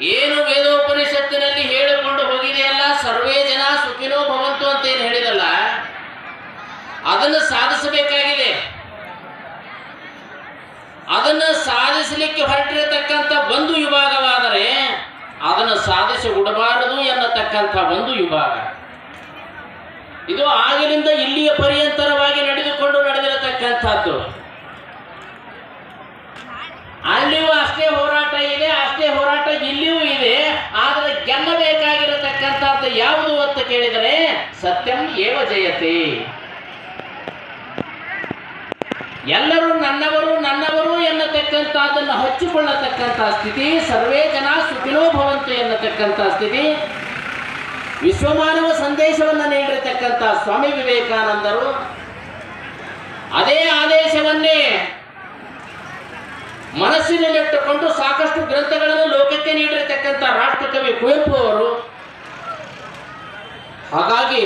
ಏನು ವೇದೋಪನಿಷತ್ತಿನಲ್ಲಿ ಹೇಳಿಕೊಂಡು ಹೋಗಿದೆಯಲ್ಲ ಸರ್ವೇ ಜನ ಸುಖಿನೋ ಭವಂತು ಅಂತ ಏನು ಹೇಳಿದಲ್ಲ? ಅದನ್ನು ಸಾಧಿಸಬೇಕಾಗಿದೆ. ಅದನ್ನು ಸಾಧಿಸಲಿಕ್ಕೆ ಹೊರಟಿರತಕ್ಕಂಥ ಒಂದು ವಿಭಾಗವಾದರೆ ಅದನ್ನು ಸಾಧಿಸಿ ಉಡಬಾರದು ಎನ್ನತಕ್ಕಂಥ ಒಂದು ವಿಭಾಗ. ಇದು ಆಗಿನಿಂದ ಇಲ್ಲಿಯ ಪರ್ಯಂತರವಾಗಿ ನಡೆದುಕೊಂಡು ನಡೆದಿರತಕ್ಕಂಥದ್ದು. ಅಲ್ಲಿಯೂ ಅಷ್ಟೇ ಹೋರಾಟ ಇದೆ ಅಷ್ಟೇ ಹೋರಾಟ ಇಲ್ಲಿಯೂ ಇದೆ ಆದರೆ ಗೆಲ್ಲಬೇಕಾಗಿರತಕ್ಕಂಥದ್ದು ಯಾವುದು ಅಂತ ಕೇಳಿದರೆ ಸತ್ಯಂ ಏವ ಜಯತಿ? ಎಲ್ಲರೂ ನನ್ನವರು ನನ್ನವರು ಎನ್ನತಕ್ಕಂಥದ್ದನ್ನು ಹಚ್ಚಿಕೊಳ್ಳತಕ್ಕಂಥ ಸ್ಥಿತಿ, ಸರ್ವೇ ಜನ ಸುಖಿನೋ ಭವಂತು ಎನ್ನತಕ್ಕಂತಹ ಸ್ಥಿತಿ. ವಿಶ್ವಮಾನವ ಸಂದೇಶವನ್ನು ನೀಡಿರತಕ್ಕಂಥ ಸ್ವಾಮಿ ವಿವೇಕಾನಂದರು, ಅದೇ ಆದೇಶವನ್ನೇ ಮನಸ್ಸಿನಲ್ಲಿಟ್ಟುಕೊಂಡು ಸಾಕಷ್ಟು ಗ್ರಂಥಗಳನ್ನು ಲೋಕಕ್ಕೆ ನೀಡಿರತಕ್ಕಂಥ ರಾಷ್ಟ್ರಕವಿ ಕುವೆಂಪು ಹಾಗಾಗಿ